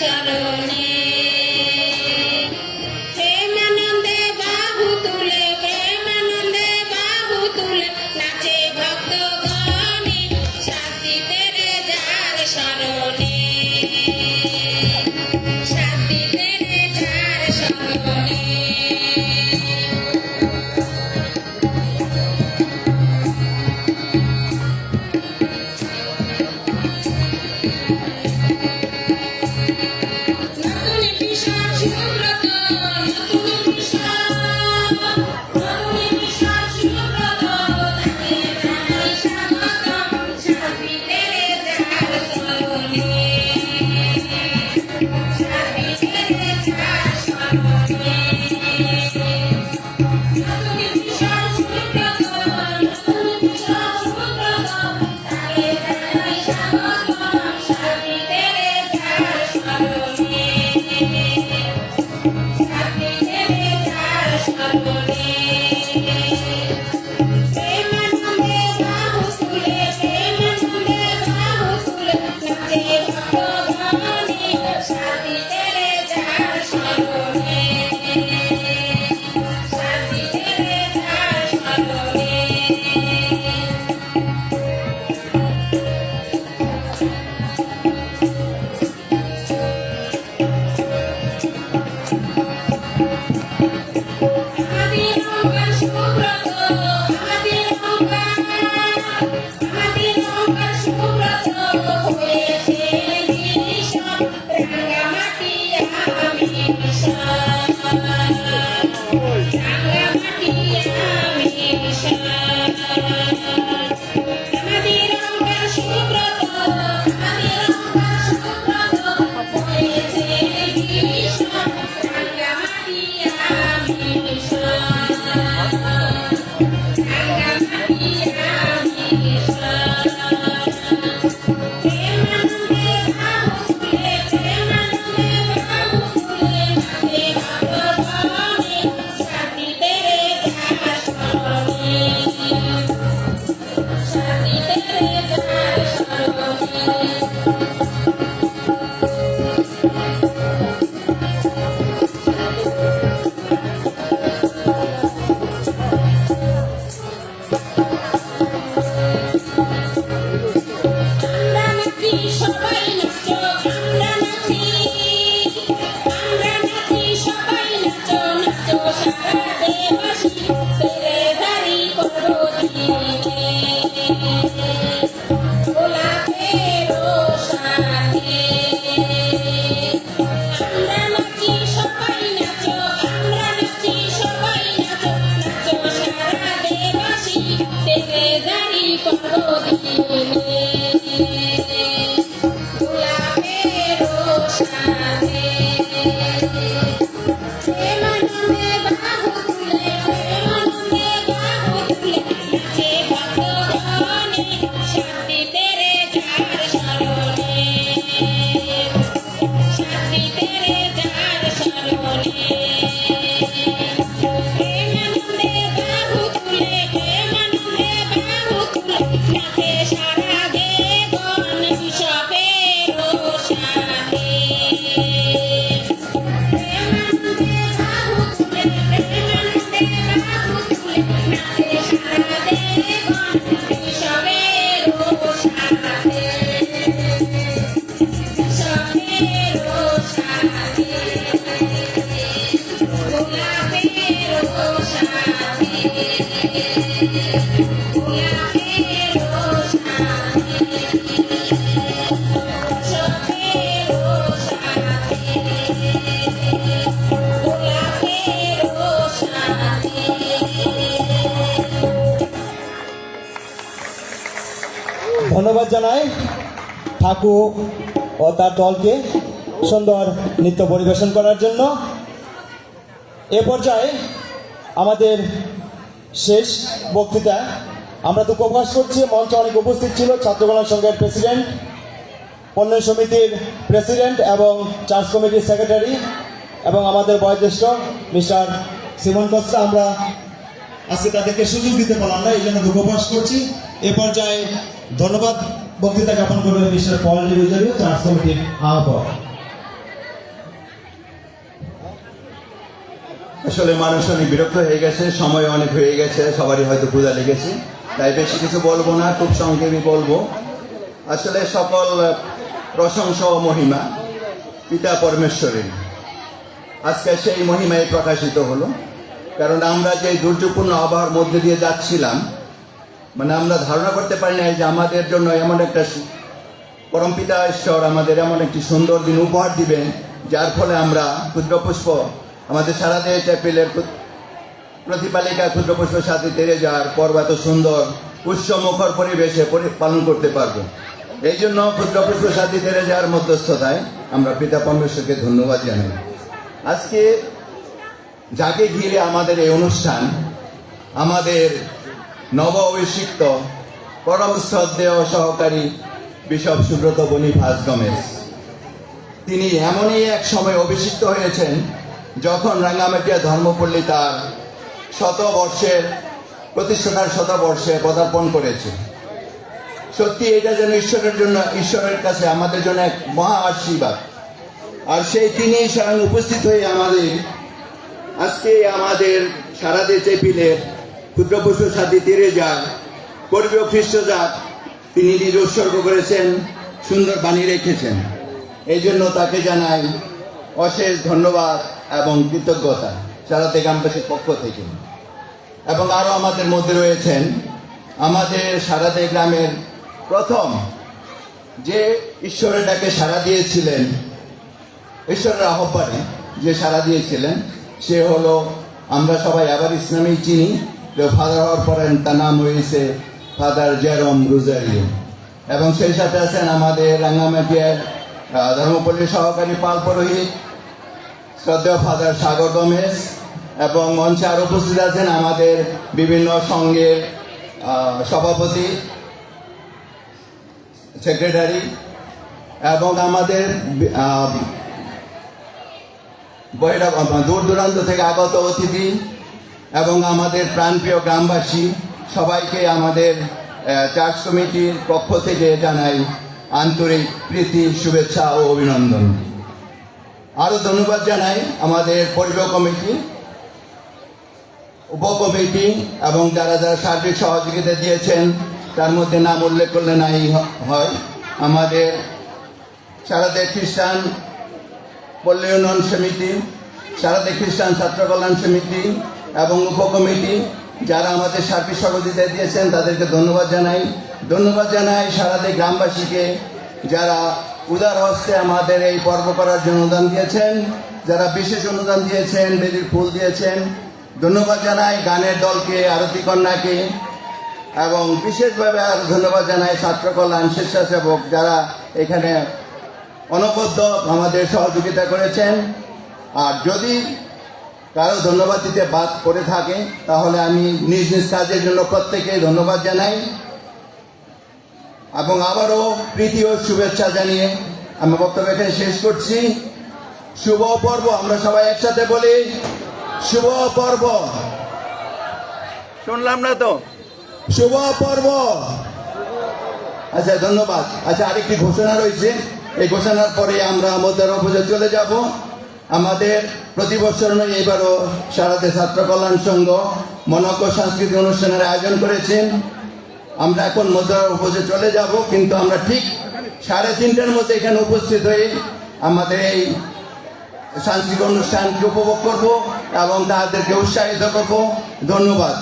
shadows. Krishna just ধন্যবাদ জানাই ঠাকুর ও তার দলকে সুন্দর নৃত্য পরিবেশন করার জন্য। এ পর্যায়ে আমাদের শেষ বক্তৃতা। আমরা তো প্রকাশ করছি, মঞ্চে অনেক উপস্থিত ছিল ছাত্রকল্যাণ সংঘের প্রেসিডেন্ট পণ্য সমিতির প্রেসিডেন্ট এবং চার্জ কমিটির সেক্রেটারি এবং আমাদের বয়োজ্যেষ্ঠ মিস্টার সিমন কস্তা। আমরা আজকে তাদেরকে সুযোগ দিতে পারলাম না, এই জন্য দুঃখ প্রকাশ করছি। এ পর্যায়ে ধন্যবাদ বক্তৃতা জ্ঞাপন করবেন মিস্টার পল ডিভিজরি চার্জ কমিটির আহ্বায়ক। আসলে মানুষ অনেক বিরক্ত হয়ে গেছে, সময় অনেক হয়ে গেছে, সবারই হয়তো ক্ষুধা লেগেছে। তাই বেশি কিছু বলব না, খুব সংক্ষেপে বলব। আসলে সকল প্রশংসা ও মহিমা পিতা পরমেশ্বরের। আজকে সেই মহিমায় প্রকাশিত হলো। কারণ আমরা যে দুর্যোগপূর্ণ আবহাওয়ার মধ্যে দিয়ে যাচ্ছিলাম মানে আমরা ধারণা করতে পারি না যে আমাদের জন্য এমন একটা সু- পরমপিতা ঈশ্বর আমাদের এমন একটি সুন্দর দিন উপহার দিবেন, যার ফলে আমরা ক্ষুদ্র পুষ্প আমাদের সারা দেহ চ্যাপেলের প্রতিপালিকা ক্ষুদ্র পুষ্প সাথে তেরে যাওয়ার পর্ব এত সুন্দর, উৎসমুখর পরিবেশে পরি- পালন করতে পারব। এই জন্য ক্ষুদ্র পুষ্প সাথী তেরে যাওয়ার মধ্যস্থতায় আমরা পিতা পরমেশ্বরকে ধন্যবাদ জানাই। আজকে যাকে ঘিরে আমাদের এই অনুষ্ঠান, আমাদের নব অভিষিক্ত পরম শ্রদ্ধেয় সহকারী বিশপ সুব্রত বনিভাস গমেশ তিনি এমনই এক সময় অভিষিক্ত হয়েছেন যখন রাঙ্গামাটিয়া ধর্মপল্লী তার শতবর্ষের প্রতিষ্ঠাতার শতবর্ষে পদার্পণ করেছে, সত্যি এটা যেন ঈশ্বরের জন্য, ঈশ্বরের কাছে আমাদের জন্য এক মহা আশীর্বাদ। আর সেই তিনি স্বয়ং উপস্থিত হয়ে আমাদের, আজকে আমাদের সারা দেশে পিলের ক্ষুদ্র পুষ্প সাথী তীরে যান কর্মীয় খ্রিস্টজাত তিনি নিজ উৎসর্গ করেছেন, সুন্দর বাণী রেখেছেন। এই জন্য তাকে জানাই অশেষ ধন্যবাদ। এবং কৃতজ্ঞতা সারাতে গ্রামবাসীর পক্ষ থেকে। এবং আরও আমাদের মধ্যে রয়েছেন আমাদের সারাতে গ্রামের প্রথম যে ঈশ্বরের ডাকে সাড়া দিয়েছিলেন ঈশ্বরের আহ্বানে যে সাড়া দিয়েছিলেন সে হলো আমরা সবাই আবার ইসলামেই চিনি যে ফাদার হওয়ার পরে তার নাম হয়েছে ফাদার জেরম রুজারিও। এবং সেই সাথে আছেন আমাদের রাঙ্গামাটিয়ার আহ, ধর্মপল্লীর সহকারী পাল পুরোহিত শ্রদ্ধেয় ফাদার সাগর গমেশ এবং মঞ্চে আরও উপস্থিত আছেন আমাদের বিভিন্ন সংঘের সভাপতি, সেক্রেটারি, এবং আমাদের দূর দূরান্ত থেকে আগত অতিথি, এবং আমাদের প্রাণপ্রিয় গ্রামবাসী, সবাইকে আমাদের চার্চ কমিটির পক্ষ থেকে জানাই আন্তরিক প্রীতি, শুভেচ্ছা ও অভিনন্দন। আরও ধন্যবাদ জানাই আমাদের পরিবেশ কমিটি উপকমিটি এবং যারা যারা সার্বিক সহযোগিতা দিয়েছেন, তার মধ্যে নাম উল্লেখ করলে নাই হয়। আমাদের সারাদের খ্রিস্টান পল্লী উন্নয়ন সমিতি সারাদের খ্রিস্টান ছাত্র কল্যাণ সমিতি এবং উপকমিটি যারা আমাদের সার্বিক সহযোগিতা দিয়েছেন, তাদেরকে ধন্যবাদ জানাই। ধন্যবাদ জানাই সারাদের গ্রামবাসীকে, যারা উদার হস্তে আমাদের এই পর্ব করার জন্য অনুদান দিয়েছেন। যারা বিশেষ অনুদান দিয়েছেন, বেদির ফুল দিয়েছেন, ধন্যবাদ জানাই গানের দলকে, আরতি কন্যাকে, এবং বিশেষভাবে আর ধন্যবাদ জানাই ছাত্র কল্যাণ স্বেচ্ছাসেবক যারা এখানে অনবদ্য আমাদের সহযোগিতা করেছেন। আর যদি কারও ধন্যবাদ দিতে বাদ করে থাকে, তাহলে আমি নিজ নিজ কাজের জন্য প্রত্যেকে ধন্যবাদ জানাই। এবং আবারও প্রীতি ও শুভেচ্ছা জানিয়ে আমি বক্তব্য এখানে শেষ করছি। শুভ পর্ব আমরা সবাই একসাথে বলি শুভ পর্ব। শুনলাম না তো। শুভ পর্ব। আচ্ছা ধন্যবাদ। আচ্ছা আরেকটি ঘোষণা রয়েছে। এই ঘোষণার পরে আমরা আমাদের অপোজে চলে যাব। আমাদের প্রতি বছর নয় এবারও সারাতে ছাত্র কল্যাণ সংঘ মনজ্ঞ সাংস্কৃতিক অনুষ্ঠানের আয়োজন করেছেন। আমরা এখন মধ্যের উপজে চলে যাব কিন্তু আমরা ঠিক সাড়ে তিনটার মধ্যে এখানে উপস্থিত হয়ে আমাদের এই সাংস্কৃতিক অনুষ্ঠানকে উপভোগ করব এবং তাদেরকে উৎসাহিত করব। ধন্যবাদ।